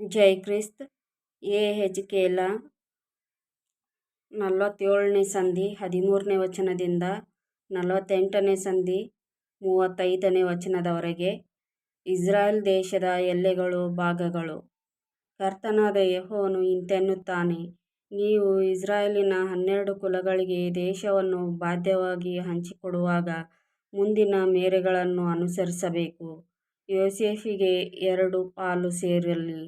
ಜೈ Christ. ಯೆಹೆಜ್ಕೇಲ ನಲವತ್ತೇಳನೇ ಸಂಧಿ, ಹದಿಮೂರನೇ ವಚನದಿಂದ ನಲವತ್ತೆಂಟನೇ ಸಂಧಿ, ಮೂವತ್ತೈದನೇ ವಚನದವರೆಗೆ. ಇಸ್ರಾಯೇಲ್ ದೇಶದ ಎಲ್ಲೆಗಳು ಭಾಗಗಳು. ಕರ್ತನಾದ ಯೆಹೋವನು ಇಂತೆನ್ನುತ್ತಾನೆ, ನೀವು ಇಸ್ರಾಯೇಲಿನ ಹನ್ನೆರಡು ಕುಲಗಳಿಗೆ ದೇಶವನ್ನು ಬಾಧ್ಯವಾಗಿ ಹಂಚಿಕೊಡುವಾಗ ಮುಂದಿನ ಮೇರೆಗಳನ್ನು ಅನುಸರಿಸಬೇಕು. ಯೋಸೇಫಿಗೆ ಎರಡು ಪಾಲು ಸೇರಲಿ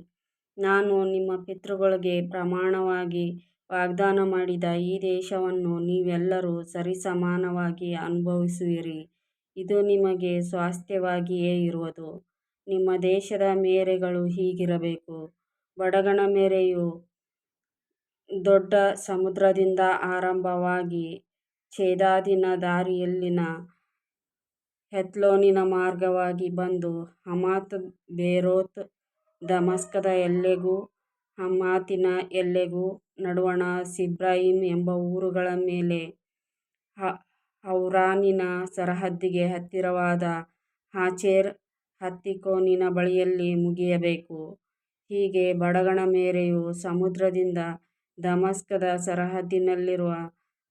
ನಾನು ನಿಮ್ಮ ಪಿತೃಗಳಿಗೆ ಪ್ರಮಾಣವಾಗಿ ವಾಗ್ದಾನ ಮಾಡಿದ ಈ ದೇಶವನ್ನು ನೀವೆಲ್ಲರೂ ಸರಿಸಮಾನವಾಗಿ ಅನುಭವಿಸುವಿರಿ. ಇದು ನಿಮಗೆ ಸ್ವಾಸ್ಥ್ಯವಾಗಿಯೇ ಇರುವುದು. ನಿಮ್ಮ ದೇಶದ ಮೇರೆಗಳು ಹೀಗಿರಬೇಕು. ಬಡಗಣ ಮೇರೆಯು ದೊಡ್ಡ ಸಮುದ್ರದಿಂದ ಆರಂಭವಾಗಿ ಛೇದಾದಿನ ದಾರಿಯಲ್ಲಿನ ಹೆತ್ಲೋನಿನ ಮಾರ್ಗವಾಗಿ ಬಂದು ಹಮಾತ್ ಬೇರೋತ್ ದಮಸ್ಕದ ಎಲ್ಲೆಗೂ ಹಮಾತಿನ ಎಲ್ಲೆಗೂ ನಡುವಣ ಸಿಬ್ರಾಹಿಂ ಎಂಬ ಊರುಗಳ ಮೇಲೆ ಹೌರಾನಿನ ಸರಹದ್ದಿಗೆ ಹತ್ತಿರವಾದ ಹಾಚೇರ್ ಹತ್ತಿಕೋನಿನ ಬಳಿಯಲ್ಲಿ ಮುಗಿಯಬೇಕು. ಹೀಗೆ ಬಡಗಣ ಮೇರೆಯು ಸಮುದ್ರದಿಂದ ದಮಸ್ಕದ ಸರಹದ್ದಿನಲ್ಲಿರುವ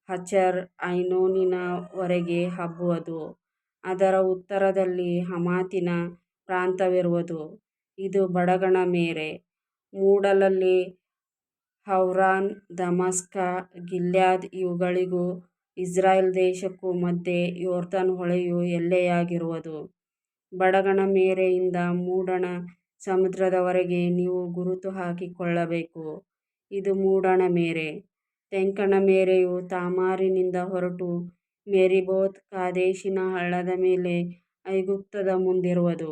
ಹಚರ್ ಐನೋನಿನವರೆಗೆ ಹಬ್ಬುವುದು. ಅದರ ಉತ್ತರದಲ್ಲಿ ಹಮಾತಿನ ಪ್ರಾಂತ್ಯವಿರುವುದು. ಇದು ಬಡಗಣ ಮೇರೆ. ಮೂಡಲಲ್ಲಿ ಹೌರಾನ್, ದಮಸ್ಕ, ಗಿಲ್ಯಾದ್ ಇವುಗಳಿಗೂ ಇಸ್ರಾಯೇಲ್ ದೇಶಕ್ಕೂ ಮಧ್ಯೆ ಯೋರ್ತನ್ ಹೊಳೆಯು ಎಲ್ಲೆಯಾಗಿರುವುದು. ಬಡಗಣ ಮೇರೆಯಿಂದ ಮೂಡಣ ಸಮುದ್ರದವರೆಗೆ ನೀವು ಗುರುತು ಹಾಕಿಕೊಳ್ಳಬೇಕು. ಇದು ಮೂಡಣ ಮೇರೆ. ತೆಂಕಣ ಮೇರೆಯು ತಾಮಾರಿನಿಂದ ಹೊರಟು ಮೇರಿಬೋತ್, ಕಾದೇಶಿನ ಹಳ್ಳದ ಮೇಲೆ ಐಗುಪ್ತದ ಮುಂದಿರುವುದು.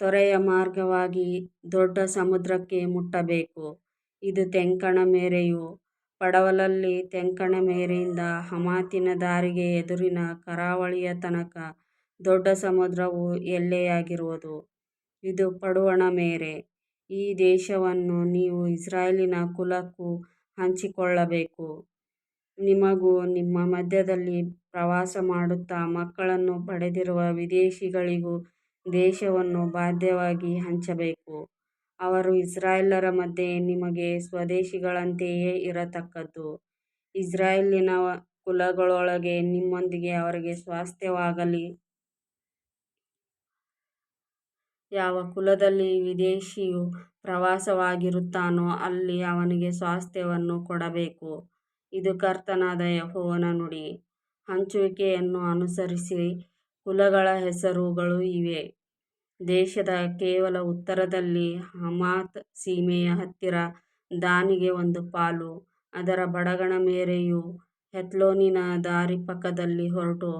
ತೊರೆಯ ಮಾರ್ಗವಾಗಿ ದೊಡ್ಡ ಸಮುದ್ರಕ್ಕೆ ಮುಟ್ಟಬೇಕು. ಇದು ತೆಂಕಣ ಮೇರೆಯು ಪಡವಲಲ್ಲಿ ತೆಂಕಣ ಮೇರೆಯಿಂದ ಹಮಾತಿನ ದಾರಿಗೆ ಎದುರಿನ ಕರಾವಳಿಯ ತನಕ ದೊಡ್ಡ ಸಮುದ್ರವು ಎಲ್ಲೆಯಾಗಿರುವುದು. ಇದು ಪಡುವಣ ಮೇರೆ. ಈ ದೇಶವನ್ನು ನೀವು ಇಸ್ರಾಯೇಲಿನ ಕುಲಕ್ಕೂ ಹಂಚಿಕೊಳ್ಳಬೇಕು. ನಿಮಗೂ ನಿಮ್ಮ ಮಧ್ಯದಲ್ಲಿ ಪ್ರವಾಸ ಮಾಡುತ್ತಾ ಮಕ್ಕಳನ್ನು ಪಡೆದಿರುವ ವಿದೇಶಿಗಳಿಗೂ ದೇಶವನ್ನು ಬಾಧ್ಯವಾಗಿ ಹಂಚಬೇಕು. ಅವರು ಇಸ್ರಾಯೇಲರ ಮಧ್ಯೆ ನಿಮಗೆ ಸ್ವದೇಶಿಗಳಂತೆಯೇ ಇರತಕ್ಕದ್ದು. ಇಸ್ರಾಯೇಲಿನ ಕುಲಗಳೊಳಗೆ ನಿಮ್ಮೊಂದಿಗೆ ಅವರಿಗೆ ಸ್ವಾಸ್ಥ್ಯವಾಗಲಿ ಯಾವ ಕುಲದಲ್ಲಿ ವಿದೇಶಿಯು ಪ್ರವಾಸವಾಗಿರುತ್ತಾನೋ ಅಲ್ಲಿ ಅವನಿಗೆ ಸ್ವಾಸ್ಥ್ಯವನ್ನು ಕೊಡಬೇಕು. ಇದು ಕರ್ತನಾದ ಯಹೋವನ ನುಡಿ. ಹಂಚುವಿಕೆಯನ್ನು ಅನುಸರಿಸಿ ಕುಲಗಳ ಹೆಸರುಗಳು ಇವೆ ದೇಶದ ಕೇವಲ ಉತ್ತರದಲ್ಲಿ ಹಮಾತ್ ಸೀಮೆಯ ಹತ್ತಿರ ದಾನಿಗೆ ಒಂದು ಪಾಲು. ಅದರ ಬಡಗಣ ಮೇರೆಯು ಹೆತ್ಲೋನಿನ ದಾರಿ ಪಕ್ಕದಲ್ಲಿ ಹೊರಟು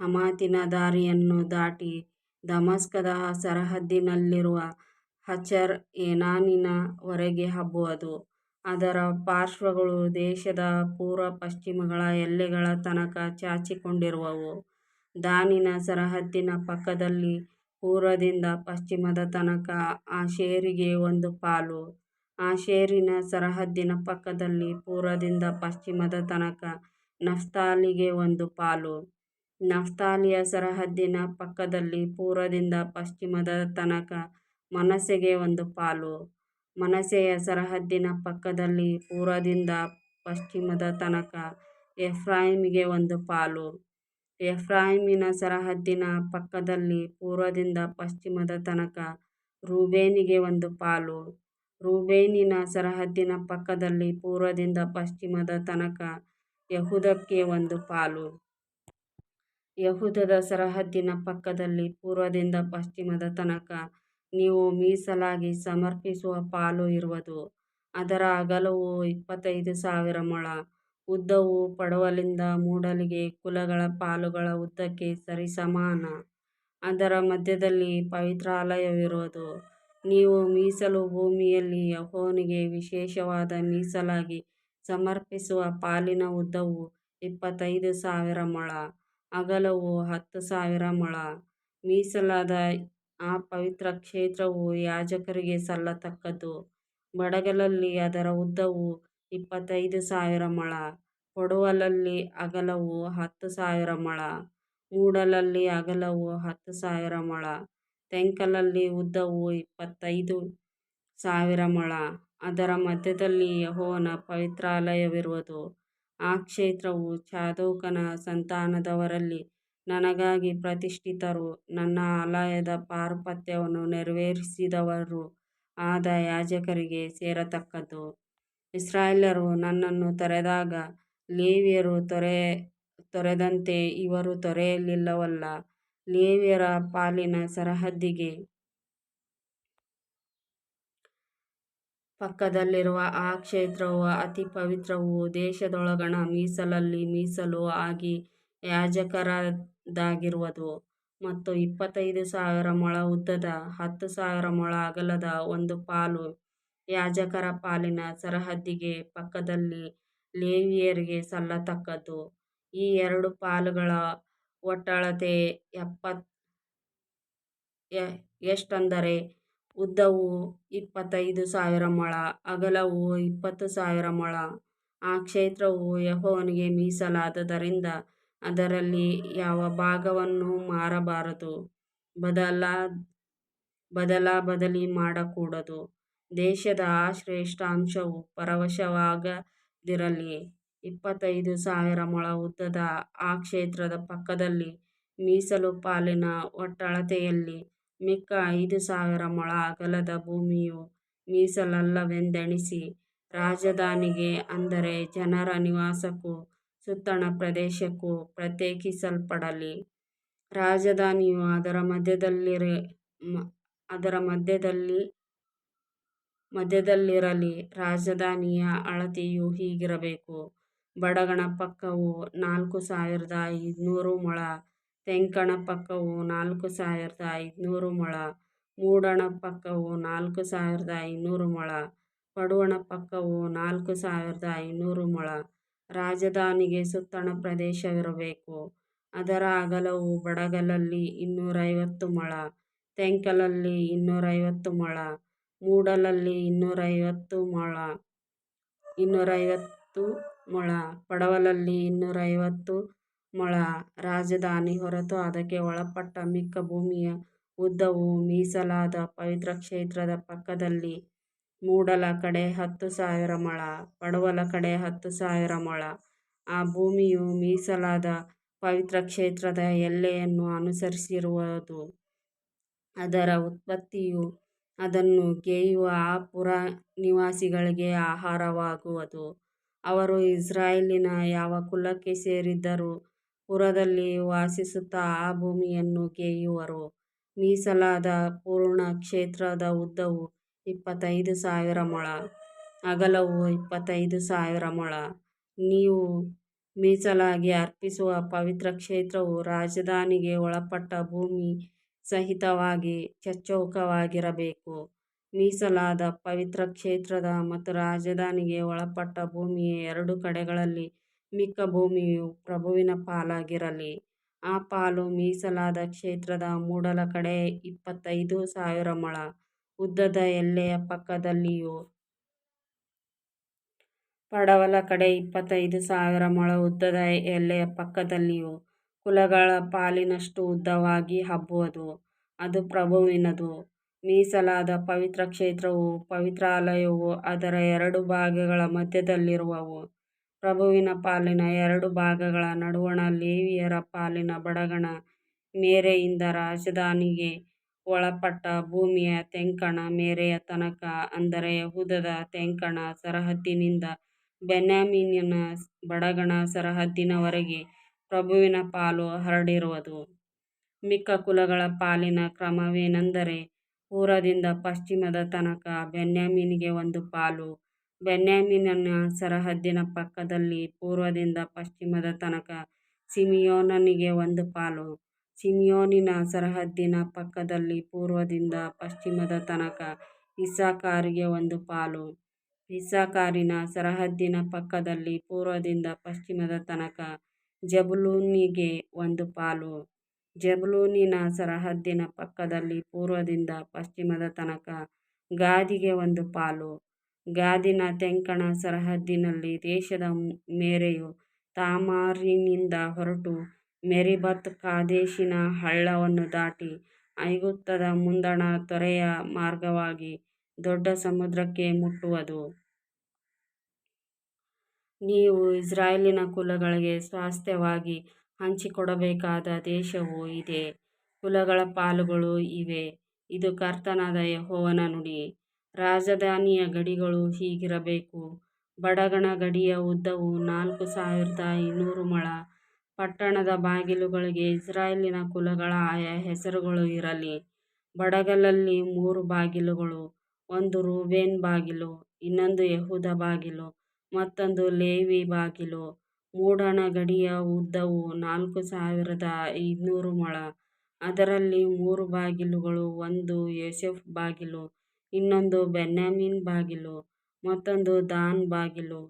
ಹಮಾತಿನ ದಾರಿಯನ್ನು ದಾಟಿ ದಮಸ್ಕದ ಸರಹದ್ದಿನಲ್ಲಿರುವ ಹಚರ್ ಏನಾನಿನ ವರೆಗೆ ಹಬ್ಬುವುದು. ಅದರ ಪಾರ್ಶ್ವಗಳು ದೇಶದ ಪೂರ್ವ ಪಶ್ಚಿಮಗಳ ಎಲ್ಲೆಗಳ ತನಕ ಚಾಚಿಕೊಂಡಿರುವವು. ದಾನಿನ ಸರಹದ್ದಿನ ಪಕ್ಕದಲ್ಲಿ ಪೂರ್ವದಿಂದ ಪಶ್ಚಿಮದ ತನಕ ಆಶೇರಿಗೆ ಒಂದು ಪಾಲು. ಆಶೇರಿನ ಸರಹದ್ದಿನ ಪಕ್ಕದಲ್ಲಿ ಪೂರ್ವದಿಂದ ಪಶ್ಚಿಮದ ತನಕ ನಫ್ತಾಲಿಗೆ ಒಂದು ಪಾಲು. ನಫ್ತಾಲಿಯ ಸರಹದ್ದಿನ ಪಕ್ಕದಲ್ಲಿ ಪೂರ್ವದಿಂದ ಪಶ್ಚಿಮದ ತನಕ ಮನಸ್ಸೆಗೆ ಒಂದು ಪಾಲು. ಮನಸ್ಸೆಯ ಸರಹದ್ದಿನ ಪಕ್ಕದಲ್ಲಿ ಪೂರ್ವದಿಂದ ಪಶ್ಚಿಮದ ತನಕ ಎಫ್ರಾಯಿಮಿಗೆ ಒಂದು ಪಾಲು. ಎಫ್ರಾಯೀಮಿನ ಸರಹದ್ದಿನ ಪಕ್ಕದಲ್ಲಿ ಪೂರ್ವದಿಂದ ಪಶ್ಚಿಮದ ತನಕ ರೂಬೇನಿಗೆ ಒಂದು ಪಾಲು. ರೂಬೇನಿನ ಸರಹದ್ದಿನ ಪಕ್ಕದಲ್ಲಿ ಪೂರ್ವದಿಂದ ಪಶ್ಚಿಮದ ತನಕ ಯಹುದಕ್ಕೆ ಒಂದು ಪಾಲು. ಯಹುದದ ಸರಹದ್ದಿನ ಪಕ್ಕದಲ್ಲಿ ಪೂರ್ವದಿಂದ ಪಶ್ಚಿಮದ ತನಕ ನೀವು ಮೀಸಲಾಗಿ ಸಮರ್ಪಿಸುವ ಪಾಲು ಇರುವುದು. ಅದರ ಅಗಲವು ಇಪ್ಪತ್ತೈದು ಸಾವಿರ ಮೊಳ. ಉದ್ದವು ಪಡವಲಿಂದ ಮೂಡಲಿಗೆ ಕುಲಗಳ ಪಾಲುಗಳ ಉದ್ದಕ್ಕೆ ಸರಿಸಮಾನ. ಅದರ ಮಧ್ಯದಲ್ಲಿ ಪವಿತ್ರಾಲಯವಿರುವುದು. ನೀವು ಮೀಸಲು ಭೂಮಿಯಲ್ಲಿ ಯಹೋನಿಗೆ ವಿಶೇಷವಾದ ಮೀಸಲಾಗಿ ಸಮರ್ಪಿಸುವ ಪಾಲಿನ ಉದ್ದವು ಇಪ್ಪತ್ತೈದು ಸಾವಿರ ಮೊಳ. ಅಗಲವು ಹತ್ತು ಸಾವಿರ ಮೊಳ. ಮೀಸಲಾದ ಆ ಪವಿತ್ರ ಕ್ಷೇತ್ರವು ಯಾಜಕರಿಗೆ ಸಲ್ಲತಕ್ಕದ್ದು. ಬಡಗಲಲ್ಲಿ ಅದರ ಉದ್ದವು ಇಪ್ಪತ್ತೈದು ಸಾವಿರ ಮೊಳ. ಕೊಡುವಲಲ್ಲಿ ಅಗಲವು ಹತ್ತು ಸಾವಿರ ಮೊಳ. ಮೂಡಲಲ್ಲಿ ಅಗಲವು ಹತ್ತು ಸಾವಿರ ಮೊಳ. ತೆಂಕಲಲ್ಲಿ ಉದ್ದವು ಇಪ್ಪತ್ತೈದು ಸಾವಿರ ಮೊಳ. ಅದರ ಮಧ್ಯದಲ್ಲಿ ಯಹೋವನ ಪವಿತ್ರಾಲಯವಿರುವುದು. ಆ ಕ್ಷೇತ್ರವು ಚಾದೋಕನ ಸಂತಾನದವರಲ್ಲಿ ನನಗಾಗಿ ಪ್ರತಿಷ್ಠಿತರು ನನ್ನ ಆಲಯದ ಪಾರುಪತ್ಯವನ್ನು ನೆರವೇರಿಸಿದವರು ಆದ ಯಾಜಕರಿಗೆ ಸೇರತಕ್ಕದ್ದು. ಇಸ್ರಾಯೇಲ್ಯರು ನನ್ನನ್ನು ತೊರೆದಾಗ ಲೇವಿಯರು ತೊರೆ ತೊರೆದಂತೆ ಇವರು ತೊರೆಯಲಿಲ್ಲವಲ್ಲ ಲೇವಿಯರ ಪಾಲಿನ ಸರಹದ್ದಿಗೆ ಪಕ್ಕದಲ್ಲಿರುವ ಆ ಕ್ಷೇತ್ರವು ಅತಿ ಪವಿತ್ರವು ದೇಶದೊಳಗಣ ಮೀಸಲಲ್ಲಿ ಮೀಸಲು ಆಗಿ ಯಾಜಕರದಾಗಿರುವುದು. ಮತ್ತು ಇಪ್ಪತ್ತೈದು ಸಾವಿರ ಮೊಳ ಉದ್ದದ, ಹತ್ತು ಸಾವಿರ ಮೊಳ ಅಗಲದ ಒಂದು ಪಾಲು ಯಾಜಕರ ಪಾಲಿನ ಸರಹದ್ದಿಗೆ ಪಕ್ಕದಲ್ಲಿ ಲೇವಿಯರಿಗೆ ಸಲ್ಲತಕ್ಕದ್ದು. ಈ ಎರಡು ಪಾಲುಗಳ ಒಟ್ಟಳತೆ ಎಷ್ಟಂದರೆ ಉದ್ದವು ಇಪ್ಪತ್ತೈದು ಸಾವಿರ ಮೊಳ, ಅಗಲವು ಇಪ್ಪತ್ತು ಸಾವಿರ ಮೊಳ. ಆ ಕ್ಷೇತ್ರವು ಯಹೋವನಿಗೆ ಮೀಸಲಾದದರಿಂದ ಅದರಲ್ಲಿ ಯಾವ ಭಾಗವನ್ನೂ ಮಾರಬಾರದು, ದಲಾಬದಲಿ ಮಾಡಕೂಡದು. ದೇಶದ ಆ ಶ್ರೇಷ್ಠ ಅಂಶವು ಪರವಶವಾಗದಿರಲಿ. ಇಪ್ಪತ್ತೈದು ಸಾವಿರ ಮೊಳ ಉದ್ದದ ಆ ಕ್ಷೇತ್ರದ ಪಕ್ಕದಲ್ಲಿ ಮೀಸಲು ಪಾಲಿನ ಒಟ್ಟಳತೆಯಲ್ಲಿ ಮಿಕ್ಕ ಐದು ಸಾವಿರ ಮೊಳ ಅಗಲದ ಭೂಮಿಯು ಮೀಸಲಲ್ಲವೆಂದೆಣಿಸಿ ರಾಜಧಾನಿಗೆ, ಅಂದರೆ ಜನರ ನಿವಾಸಕ್ಕೂ ಸುತ್ತಣ ಪ್ರದೇಶಕ್ಕೂ ಪ್ರತ್ಯೇಕಿಸಲ್ಪಡಲಿ. ರಾಜಧಾನಿಯು ಅದರ ಮಧ್ಯದಲ್ಲಿರಲಿ. ರಾಜಧಾನಿಯ ಅಳತೆಯು ಹೀಗಿರಬೇಕು. ಬಡಗಣ ಪಕ್ಕವು ನಾಲ್ಕು ಸಾವಿರದ ಐದುನೂರು ಮೊಳ, ತೆಂಕಣ ಪಕ್ಕವು ನಾಲ್ಕು ಸಾವಿರದ ಐದುನೂರು ಮೊಳ, ಮೂಡಣ ಪಕ್ಕವು ನಾಲ್ಕು ಸಾವಿರದ ಐನೂರು ಮೊಳ, ಪಡುವಣ ಪಕ್ಕವು ನಾಲ್ಕು ಸಾವಿರದ ಐನೂರು ಮೊಳ. ರಾಜಧಾನಿಗೆ ಸುತ್ತಣ ಪ್ರದೇಶವಿರಬೇಕು. ಅದರ ಅಗಲವು ಬಡಗಲಲ್ಲಿ ಇನ್ನೂರೈವತ್ತು ಮೊಳ, ತೆಂಕಲಲ್ಲಿ ಇನ್ನೂರೈವತ್ತು ಮೊಳ, ಮೂಡಲಲ್ಲಿ ಇನ್ನೂರೈವತ್ತು ಮೊಳ, ಪಡವಲಲ್ಲಿ ಇನ್ನೂರೈವತ್ತು ಮೊಳ. ರಾಜಧಾನಿ ಹೊರತು ಅದಕ್ಕೆ ಒಳಪಟ್ಟ ಮಿಕ್ಕ ಭೂಮಿಯ ಉದ್ದವು ಮೀಸಲಾದ ಪವಿತ್ರ ಕ್ಷೇತ್ರದ ಪಕ್ಕದಲ್ಲಿ ಮೂಡಲ ಕಡೆ ಹತ್ತು ಸಾವಿರ ಮೊಳ, ಪಡವಲ ಕಡೆ ಹತ್ತು ಸಾವಿರ ಮೊಳ. ಆ ಭೂಮಿಯು ಮೀಸಲಾದ ಪವಿತ್ರ ಕ್ಷೇತ್ರದ ಎಲ್ಲೆಯನ್ನು ಅನುಸರಿಸಿರುವುದು. ಅದರ ಉತ್ಪತ್ತಿಯು ಅದನ್ನು ಕೇಯುವ ಆ ಪುರ ನಿವಾಸಿಗಳಿಗೆ ಆಹಾರವಾಗುವುದು. ಅವರು ಇಸ್ರಾಯೇಲಿನ ಯಾವ ಕುಲಕ್ಕೆ ಸೇರಿದ್ದರೂ ಪುರದಲ್ಲಿ ವಾಸಿಸುತ್ತಾ ಆ ಭೂಮಿಯನ್ನು ಕೇಯುವರು ಮೀಸಲಾದ ಪೂರ್ಣ ಕ್ಷೇತ್ರದ ಉದ್ದವು ಇಪ್ಪತ್ತೈದು ಸಾವಿರ ಮೊಳ, ಅಗಲವು ಇಪ್ಪತ್ತೈದು ಸಾವಿರ ಮೊಳ. ನೀವು ಮೀಸಲಾಗಿ ಅರ್ಪಿಸುವ ಪವಿತ್ರ ಕ್ಷೇತ್ರವು ರಾಜಧಾನಿಗೆ ಒಳಪಟ್ಟ ಭೂಮಿ ಸಹಿತವಾಗಿ ಚಚ್ಚೌಕವಾಗಿರಬೇಕು. ಮೀಸಲಾದ ಪವಿತ್ರ ಕ್ಷೇತ್ರದ ಮತ್ತು ರಾಜಧಾನಿಗೆ ಒಳಪಟ್ಟ ಭೂಮಿಯ ಎರಡು ಕಡೆಗಳಲ್ಲಿ ಮಿಕ್ಕ ಭೂಮಿಯು ಪ್ರಭುವಿನ ಪಾಲಾಗಿರಲಿ. ಆ ಪಾಲು ಮೀಸಲಾದ ಕ್ಷೇತ್ರದ ಮೂಡಲ ಕಡೆ ಇಪ್ಪತ್ತೈದು ಸಾವಿರ ಮೊಳ ಉದ್ದದ ಎಲ್ಲೆಯ ಪಕ್ಕದಲ್ಲಿಯೂ, ಪಡವಲ ಕಡೆ ಇಪ್ಪತ್ತೈದು ಸಾವಿರ ಮೊಳ ಉದ್ದದ ಎಲ್ಲೆಯ ಪಕ್ಕದಲ್ಲಿಯೂ ಕುಲಗಳ ಪಾಲಿನಷ್ಟು ಉದ್ದವಾಗಿ ಹಬ್ಬುವುದು. ಅದು ಪ್ರಭುವಿನದು. ಮೀಸಲಾದ ಪವಿತ್ರ ಕ್ಷೇತ್ರವು ಪವಿತ್ರಾಲಯವು ಅದರ ಎರಡು ಭಾಗಗಳ ಮಧ್ಯದಲ್ಲಿರುವವು. ಪ್ರಭುವಿನ ಪಾಲಿನ ಎರಡು ಭಾಗಗಳ ನಡುವಣ ಲೇವಿಯರ ಪಾಲಿನ ಬಡಗಣ ಮೇರೆಯಿಂದ ರಾಜಧಾನಿಗೆ ಒಳಪಟ್ಟ ಭೂಮಿಯ ತೆಂಕಣ ಮೇರೆಯ ತನಕ, ಅಂದರೆ ಯೆಹೂದದ ತೆಂಕಣ ಸರಹದ್ದಿನಿಂದ ಬೆನ್ಯಾಮೀನನ ಬಡಗಣ ಸರಹದ್ದಿನವರೆಗೆ ಪ್ರಭುವಿನ ಪಾಲು ಹರಡಿರುವುದು. ಮಿಕ್ಕ ಕುಲಗಳ ಪಾಲಿನ ಕ್ರಮವೇನೆಂದರೆ, ಪೂರ್ವದಿಂದ ಪಶ್ಚಿಮದ ತನಕ ಬೆನ್ಯಾಮೀನಿಗೆ ಒಂದು ಪಾಲು, ಬೆನ್ಯಾಮೀನನ ಸರಹದ್ದಿನ ಪಕ್ಕದಲ್ಲಿ ಪೂರ್ವದಿಂದ ಪಶ್ಚಿಮದ ತನಕ ಸಿಮಿಯೋನನಿಗೆ ಒಂದು ಪಾಲು, ಸಿಮಿಯೋನಿನ ಸರಹದ್ದಿನ ಪಕ್ಕದಲ್ಲಿ ಪೂರ್ವದಿಂದ ಪಶ್ಚಿಮದ ತನಕ ಇಸಾಕಾರಿಗೆ ಒಂದು ಪಾಲು, ಇಸಾಕಾರಿನ ಸರಹದ್ದಿನ ಪಕ್ಕದಲ್ಲಿ ಪೂರ್ವದಿಂದ ಪಶ್ಚಿಮದ ತನಕ ಜೆಬುಲೂನನಿಗೆ ಒಂದು ಪಾಲು, ಜೆಬುಲೂನಿನ ಸರಹದ್ದಿನ ಪಕ್ಕದಲ್ಲಿ ಪೂರ್ವದಿಂದ ಪಶ್ಚಿಮದ ತನಕ ಗಾದಿಗೆ ಒಂದು ಪಾಲು. ಗಾದಿನ ತೆಂಕಣ ಸರಹದ್ದಿನಲ್ಲಿ ದೇಶದ ಮೇರೆಯು ತಾಮಾರಿನಿಂದ ಹೊರಟು ಮೇರಿಬತ್ ಕಾದೇಶಿನ ಹಳ್ಳವನ್ನು ದಾಟಿ ಐಗುಪ್ತದ ಮುಂದಣ ತೊರೆಯ ಮಾರ್ಗವಾಗಿ ದೊಡ್ಡ ಸಮುದ್ರಕ್ಕೆ ಮುಟ್ಟುವುದು. ನೀವು ಇಸ್ರಾಯೇಲಿನ ಕುಲಗಳಿಗೆ ಸ್ವಾಸ್ಥ್ಯವಾಗಿ ಹಂಚಿಕೊಡಬೇಕಾದ ದೇಶವು ಇದೆ ಕುಲಗಳ ಪಾಲುಗಳು ಇವೆ ಇದು ಕರ್ತನಾದ ಯೆಹೋವನ ನುಡಿ. ರಾಜಧಾನಿಯ ಗಡಿಗಳು ಹೀಗಿರಬೇಕು. ಬಡಗಣ ಗಡಿಯ ಉದ್ದವು ನಾಲ್ಕು ಸಾವಿರದ ಇನ್ನೂರು ಮೊಳ. ಪಟ್ಟಣದ ಬಾಗಿಲುಗಳಿಗೆ ಇಸ್ರಾಯೇಲಿನ ಕುಲಗಳ ಆಯಾ ಹೆಸರುಗಳು ಇರಲಿ. ಬಡಗಲಲ್ಲಿ ಮೂರು ಬಾಗಿಲುಗಳು, ಒಂದು ರೂಬೇನ್ ಬಾಗಿಲು, ಇನ್ನೊಂದು ಯೆಹೂದ ಬಾಗಿಲು, ಮತ್ತೊಂದು ಲೇವಿ ಬಾಗಿಲು. ಮೂಡಣ ಗಡಿಯ ಉದ್ದವು ನಾಲ್ಕು ಸಾವಿರದ ಐನೂರು ಮೊಳ. ಅದರಲ್ಲಿ ಮೂರು ಬಾಗಿಲುಗಳು, ಒಂದು ಯೋಸೆಫ್ ಬಾಗಿಲು, ಇನ್ನೊಂದು ಬೆನ್ಯಾಮಿನ್ ಬಾಗಿಲು, ಮತ್ತೊಂದು ದಾನ್ ಬಾಗಿಲು.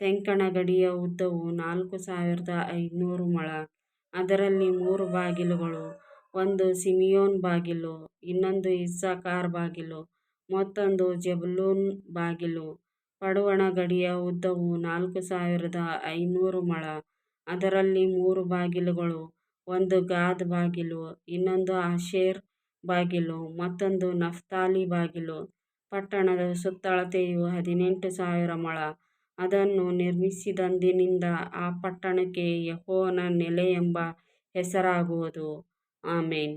ತೆಂಕಣ ಗಡಿಯ ಉದ್ದವು ನಾಲ್ಕು ಸಾವಿರದ ಐನೂರು ಮೊಳ. ಅದರಲ್ಲಿ ಮೂರು ಬಾಗಿಲುಗಳು, ಒಂದು ಸಿಮಿಯೋನ್ ಬಾಗಿಲು, ಇನ್ನೊಂದು ಇಸ್ಸಾಕಾರ್ ಬಾಗಿಲು, ಮತ್ತೊಂದು ಜೆಬ್ಲೂನ್ ಬಾಗಿಲು. ಪಡುವಣ ಗಡಿಯ ಉದ್ದವು ನಾಲ್ಕು ಸಾವಿರದ ಐನೂರು ಮೊಳ. ಅದರಲ್ಲಿ ಮೂರು ಬಾಗಿಲುಗಳು, ಒಂದು ಗಾದ ಬಾಗಿಲು, ಇನ್ನೊಂದು ಆಶೇರ್ ಬಾಗಿಲು, ಮತ್ತೊಂದು ನಫ್ತಾಲಿ ಬಾಗಿಲು. ಪಟ್ಟಣದ ಸುತ್ತಳತೆಯು ಹದಿನೆಂಟು ಸಾವಿರ ಮೊಳ. ಅದನ್ನು ನಿರ್ಮಿಸಿದಂದಿನಿಂದ ಆ ಪಟ್ಟಣಕ್ಕೆ ಯೆಹೋವನ ನೆಲೆ ಎಂಬ ಹೆಸರಾಗುವುದು. ಆಮೆನ್.